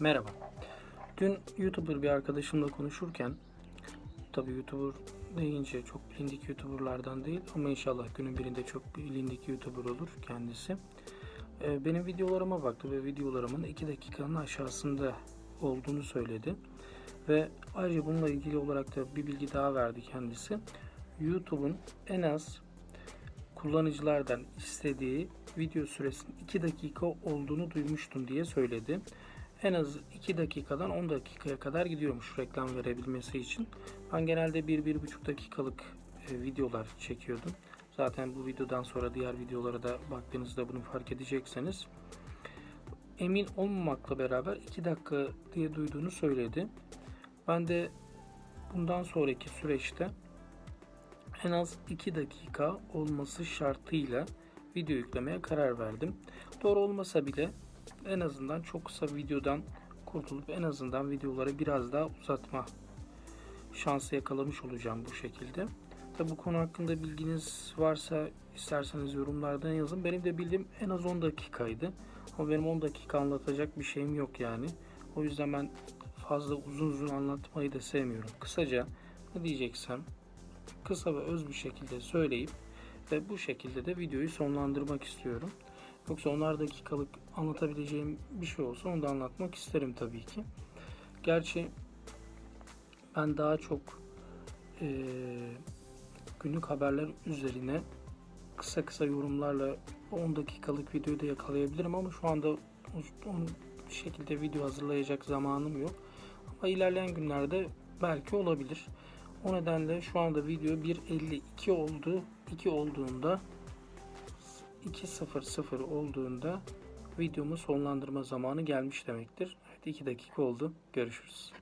Merhaba. Dün YouTuber bir arkadaşımla konuşurken tabii YouTuber deyince çok bilindik YouTuberlardan değil ama inşallah günün birinde çok bilindik YouTuber olur kendisi. Ee, Benim videolarıma baktı ve videolarımın 2 dakikanın aşağısında olduğunu söyledi. Ve ayrıca bununla ilgili olarak da bir bilgi daha verdi kendisi. YouTube'un en az kullanıcılardan istediği video süresinin 2 dakika olduğunu duymuştum diye söyledi. En az 2 dakikadan 10 dakikaya kadar gidiyormuş reklam verebilmesi için. Ben genelde 1-1,5 dakikalık e, videolar çekiyordum. Zaten bu videodan sonra diğer videolara da baktığınızda bunu fark edeceksiniz. Emin olmamakla beraber 2 dakika diye duyduğunu söyledi. Ben de bundan sonraki süreçte en az 2 dakika olması şartıyla video yüklemeye karar verdim. Doğru olmasa bile en azından çok kısa videodan kurtulup en azından videoları biraz daha uzatma şansı yakalamış olacağım bu şekilde. Tabi bu konu hakkında bilginiz varsa isterseniz yorumlardan yazın. Benim de bildiğim en az 10 dakikaydı. Ama benim 10 dakika anlatacak bir şeyim yok yani. O yüzden ben fazla uzun uzun anlatmayı da sevmiyorum. Kısaca ne diyeceksem kısa ve öz bir şekilde söyleyip ve bu şekilde de videoyu sonlandırmak istiyorum. Yoksa onar dakikalık anlatabileceğim bir şey olsa onu da anlatmak isterim tabii ki. Gerçi ben daha çok eee, günlük haberler üzerine kısa kısa yorumlarla 10 dakikalık videoyu da yakalayabilirim ama şu anda o şekilde video hazırlayacak zamanım yok. Ama ilerleyen günlerde belki olabilir. O nedenle şu anda video 1.52 oldu. 2 olduğunda 2.00 olduğunda videomu sonlandırma zamanı gelmiş demektir. Evet 2 dakika oldu. Görüşürüz.